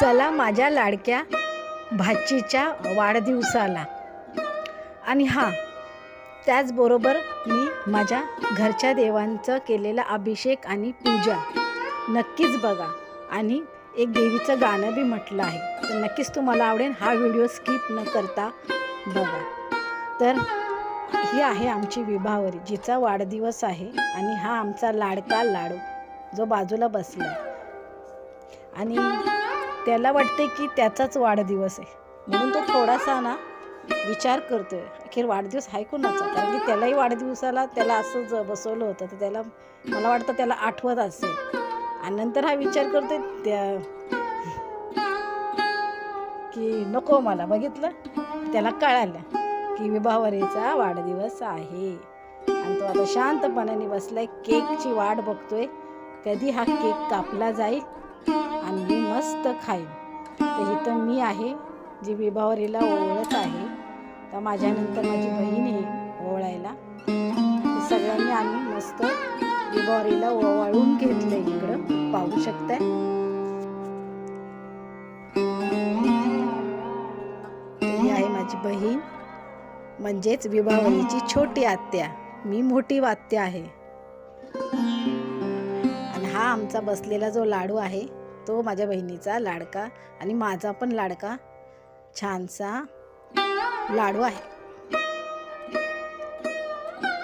चला माझ्या लाडक्या भाचीच्या वाढदिवसाला. आणि हां त्याचबरोबर मी माझ्या घरच्या देवांचं केलेला अभिषेक आणि पूजा नक्कीच बघा. आणि एक देवीचं गाणं बी म्हटलं आहे. तर नक्कीच तुम्हाला आवडेल हा व्हिडिओ स्किप न करता बघा. तर ही आहे आमची विभावरी जिचा वाढदिवस आहे आणि हा आमचा लाडका लाडू जो बाजूला बसला आणि त्याला वाटते की त्याचाच वाढदिवस आहे. म्हणून तो थोडासा ना विचार करतोय. अखेर वाढदिवस आहे कोणाचा? कारण की त्यालाही वाढदिवसाला त्याला असंच बसवलं होतं. तर त्याला मला वाटतं त्याला आठवत असेल. आणि नंतर हा विचार करतो त्या की नको मला बघितलं. त्याला कळालं की विभावरीचा वाढदिवस आहे. आणि तो आता शांतपणाने बसलाय. केकची वाट बघतोय. कधी हा केक कापला जाईल आणि मस्त खाईन. तर इथं मी आहे जी विभावरीला ओवळत आहे. तर माझ्यानंतर माझी बहीण आहे ओवळायला. सगळ्यांनी आम्ही मस्त विभावरीला ओवाळून घेतलं इकडं. पाहू शकताय? ही आहे माझी बहीण. म्हणजेच विभावरीची छोटी आत्या. मी मोठी वात्या आहे. आणि हा आमचा बसलेला जो लाडू आहे तो माझ्या बहिणीचा लाडका आणि माझा पण लाडका छानसा लाडू आहे.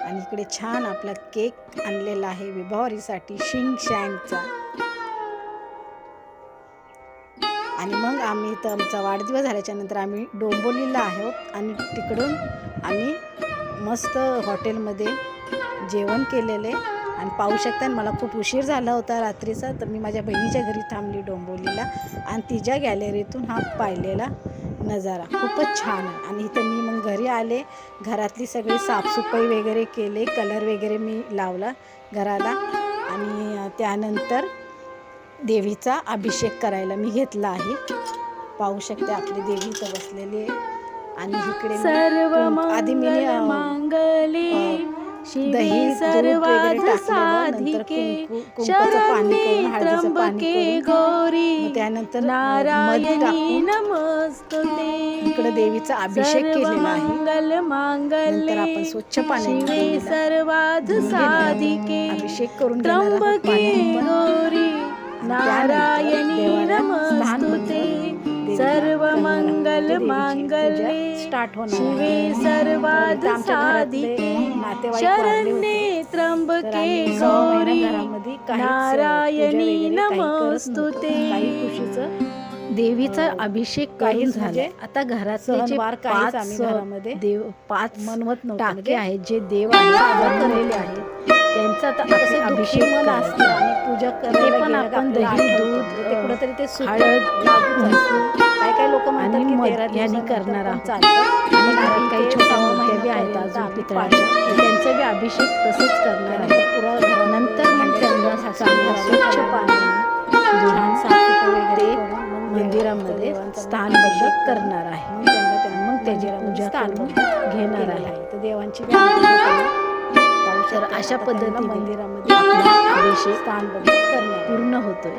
आणि इकडे छान आपला केक आणलेला आहे विभावरीसाठी शिंग शँगचा आणि मग आम्ही तर आमचा वाढदिवस झाल्याच्यानंतर आम्ही डोंबोलीला आहोत आणि तिकडून आम्ही मस्त हॉटेलमध्ये जेवण केलेले. आणि पाहू शकता मला खूप उशीर झाला होता रात्रीचा तर मी माझ्या बहिणीच्या घरी थांबली डोंबोलीला आणि तिच्या गॅलरीतून हा पाहिलेला नजारा खूपच छान आहे. आणि इथं मी मग घरी आले घरातली सगळी साफसफाई वगैरे केले कलर वगैरे मी लावला घराला आणि त्यानंतर देवीचा अभिषेक करायला मी घेतला आहे. पाहू शकते आपली देवी इथं बसलेली आहे. आणि इकडे आधी मी शिवे नंतर साधिके पाणी शरण्ये पाणी त्र्यंबके गौरी त्यानंतर नारायणी नमस्तुते. इकडे देवीचा अभिषेक केलेला आहे. मंगल नंतर मांगल्ये. आपण स्वच्छ घेणार. आहोत. साधिके. अभिषेक करून त्र्यंबके पण. गौरी नारायणी नमस्तुते. सर्व. मंगल मांगल्ये स्टार्ट होणार शिवे घरातले साधिके. शरण्ये तर त्र्यंबके गौरी नारायणी काही करत. नमस्तुते. काही खुशीचं देवीचा अभिषेक काहीच म्हणजे झाले आता घरातले जे पाच देव पाच मनवत टाके म्हणजे आहेत जे देव आहेत केलेले त्यांचा आता आपले अभिषेक असतं. आणि पूजा ते करायला पण आपण दही. दूध, म्हणजे ते कुठंतरी ते हळद. काय काय लोक म्हणतात तेरा यांनी करणार पण. चालतं. आणि घरात काही छोट्या बी आहेत अजून पितळाच्या. त्यांचा बी अभिषेक तसंच करणार आहे. नंतर मग त्यांना चांगलं स्वच्छ पाण्याने छान साफसफाई वगैरे मंदिरामध्ये स्थानबद्ध करणार आहे. मग त्यांना त्यांना मग त्याची पूजा करून घेणार आहे. तर देवांची तर. अशा पद्धतीने मंदिरामध्ये अभिषेक स्थानबद्ध करणार पूर्ण होतोय.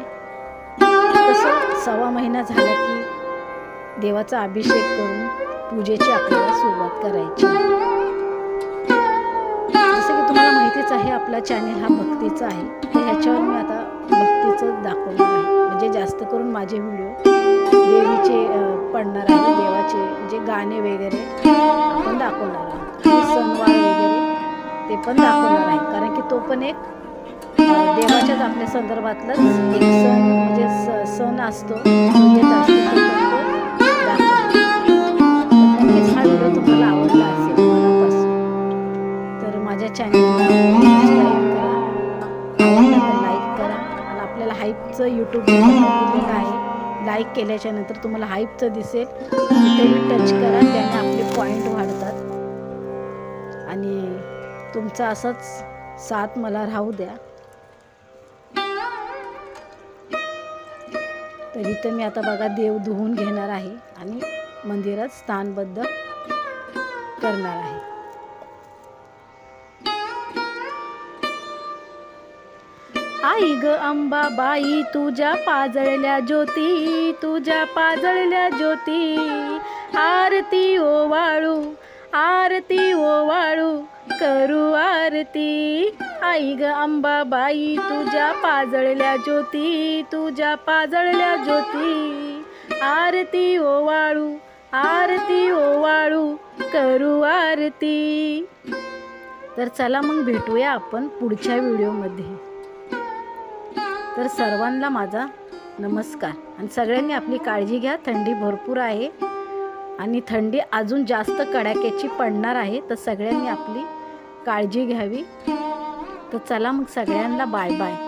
तसं सव्वा महिना झाला की देवाचा अभिषेक करून पूजेची आपल्याला सुरुवात करायची. जसं की तुम्हाला माहितीच आहे आपला चॅनेल हा भक्तीचा आहे. तर ह्याच्यावर मी आता भक्तीचं दाखवणार आहे. म्हणजे जास्त करून माझे व्हिडिओ देवीचे पडणार आहे देवाचे म्हणजे गाणे वगैरे आपण दाखवणार आहोत. सणवार वगैरे ते पण दाखवणार आहे. कारण की तो पण एक देवाच्याच आपल्या संदर्भातलाच एक सण म्हणजे स- सण असतो. तो येत असतो हा व्हिडिओ तुम्हाला आवडला असेल मनापासून तर माझ्या चॅनलला सबस्क्राईब करा. आवडलं तर लाईक करा. आणि आपल्याला हाईपचं यूट्यूब दिलेलं आहे. लाईक केल्याच्यानंतर तुम्हाला हाईपचं दिसेल. तिथे टच करा. त्याने आपले पॉईंट वाढतात. आणि तुमचा असंच साथ मला राहू द्या. तर इथं मी आता बघा देव धुवून घेणार आहे आणि मंदिरात स्थानबद्ध करणार आहे. आई ग अंबाबाई तुझ्या पाजळल्या ज्योती तुझ्या पाजळल्या ज्योती आरती ओवाळू वाळू आरती ओ वाळू करू आरती. आई ग अंबाबाई तुझ्या पाजळल्या ज्योती तुझ्या पाजळल्या ज्योती. आरती ओ वाळू आरती ओ वाळू करू आरती. तर चला मग भेटूया आपण पुढच्या व्हिडिओमध्ये. तर सर्वांना माझा नमस्कार. आणि सगळ्यांनी आपली काळजी घ्या थंडी भरपूर आहे. आणि थंडी अजून जास्त कडाक्याची पडणार आहे तर सगळ्यांनी आपली काळजी घ्यावी. तर चला मग सगळ्यांना बाय बाय